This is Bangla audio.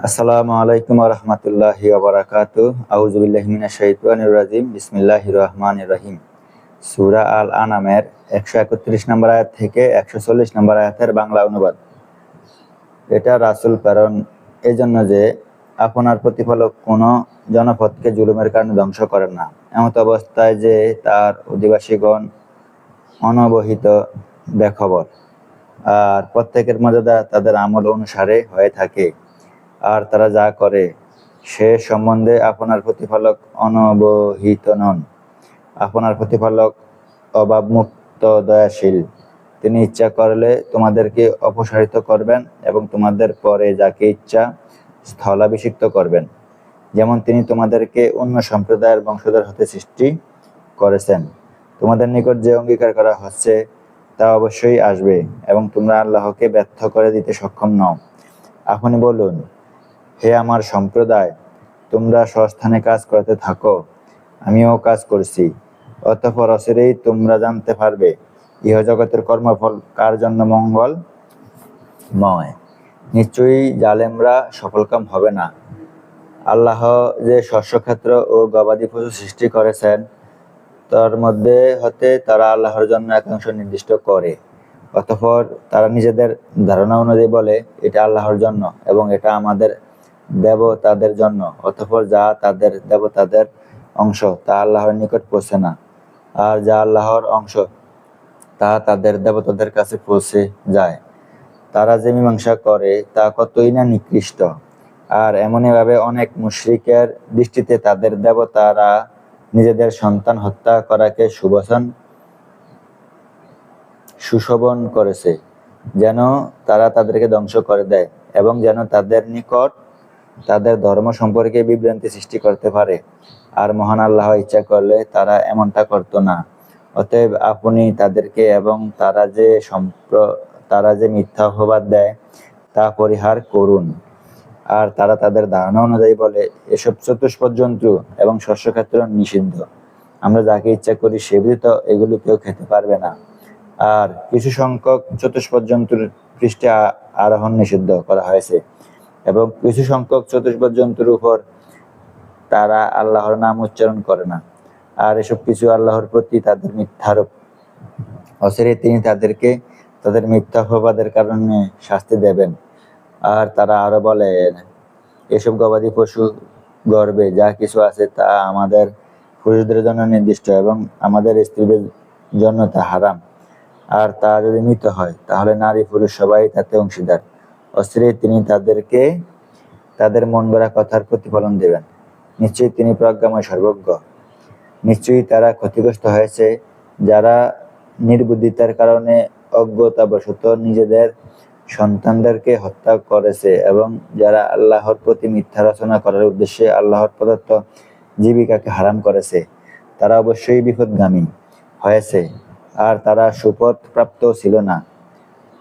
আসসালামু আলাইকুম রহমতুল্লাহি ওবরাকাত আউজুবিল্লাহ মিনাশ শাইতানির রাজিম। বিসমিল্লাহির রহমানির রহিম। সূরা আল আনামের একশো একত্রিশ নম্বর আয়াত থেকে একশো চল্লিশ নম্বর আয়াতের বাংলা অনুবাদ। এটা রাসূল প্রেরণ এই জন্য যে আপনার প্রতিফলক কোনো জনপদকে জুলুমের কারণে ধ্বংস করেন না। এমত অবস্থায় যে তার অধিবাসীগণ অনবহিত বেখবর। আর প্রত্যেকের মর্যাদা তাদের আমল অনুসারে হয়ে থাকে। আর তারা যা করে, সে সম্বন্ধে আপনার প্রতিফলক অনবহিত নন। আপনার প্রতিফলক অভাবমুক্ত দয়াশীল তিনি ইচ্ছা করলে তোমাদেরকে অপসারিত করবেন এবং তোমাদের পরে যাকে ইচ্ছা স্থলাভিষিক্ত করবেন। যেমন তিনি তোমাদেরকে অন্য সম্প্রদায়ের বংশধর হতে সৃষ্টি করেছেন। তোমাদের নিকট যে অঙ্গীকার করা হচ্ছে, তা অবশ্যই আসবে এবং তোমরা আল্লাহকে ব্যর্থ করে দিতে সক্ষম নও। আপনি বলুন হে আমার সম্প্রদায়, তোমরা স্বস্থানে কাজ করতে থাকো, আমিও কাজ করছি। অতঃপর অসিরেই তোমরা জানতে পারবে ইহ জগতের কর্মফল কার জন্য মঙ্গল ময় নিশ্চয়ই জালেমরা সফলকাম হবে না। আল্লাহ যে শস্যক্ষেত্র ও গবাদি পশু সৃষ্টি করেছেন, তার মধ্যে হতে তারা আল্লাহর জন্য একাংশ নির্দিষ্ট করে। অতঃপর তারা নিজেদের ধারণা অনুযায়ী বলে, এটা আল্লাহর জন্য এবং এটা আমাদের দেবতাদের জন্য, অতঃপর যা তাদের দেবতাদের অংশ, তা আল্লাহর নিকট পৌঁছে না। আর যা আল্লাহর অংশ, তা তাদের দেবতাদের কাছে পৌঁছে যায়। তারা যে মীমাংসা করে, তা কতই না নিকৃষ্ট। আর এমনইভাবে অনেক মুশরিকের দৃষ্টিতে তাদের দেবতারা নিজেদের সন্তান হত্যা করাকে সুবসন সুশোভন করেছে, যেন তারা তাদেরকে ধ্বংস করে দেয় এবং যেন তাদের নিকট তাদের ধর্ম সম্পর্কে বিভ্রান্তি সৃষ্টি করতে পারে। আর মহান আল্লাহ ইচ্ছা করলে তারা এমনটা করতো না। অতএব আপনি তাদেরকে এবং তারা যে সম্প্র, তারা যে মিথ্যা অপবাদ দেয়, তা পরিহার করুন। আর তারা তাদের ধারণা অনুযায়ী বলে, এসব চতুষ্পদ জন্তু এবং শস্যক্ষেত্র নিষিদ্ধ। আমরা যাকে ইচ্ছা করি সে ব্যতীত এগুলো কেউ খেতে পারবে না। আর কিছু সংখ্যক চতুষ্পদ জন্তুর পৃষ্ঠে আরোহণ নিষিদ্ধ করা হয়েছে। এবং কিছু সংখ্যক চতুষ্পদ জন্তুর উপর তারা আল্লাহর নাম উচ্চারণ করে না। আর এসব কিছু আল্লাহর প্রতি তাদের মিথ্যারোপ। অসিরে তিনি তাদেরকে, তাদের মিথ্যা অপবাদের কারণে শাস্তি দেবেন। আর তারা আরও বলেন, এসব গবাদি পশু গর্বে যা কিছু আছে তা আমাদের পুরুষদের জন্য নির্দিষ্ট এবং আমাদের স্ত্রীদের জন্য তা হারাম। আর তা যদি মৃত হয়, তাহলে নারী পুরুষ সবাই তাতে অংশীদার। অস্থিরে তিনি তাদেরকে, তাদের মন গড়া কথার প্রতিফলন দেবেন। নিশ্চয়ই তিনি প্রজ্ঞাময় সর্বজ্ঞ। নিশ্চয়ই তারা ক্ষতিগ্রস্ত হয়েছে, যারা নির্বুদ্ধিতার কারণে অজ্ঞতাবশত নিজেদের সন্তানদেরকে হত্যা করেছে এবং যারা আল্লাহর প্রতি মিথ্যা রচনা করার উদ্দেশ্যে আল্লাহর প্রদত্ত জীবিকাকে হারাম করেছে, তারা অবশ্যই বিপদগামী হয়েছে। আর তারা সুপথ প্রাপ্ত ছিল না।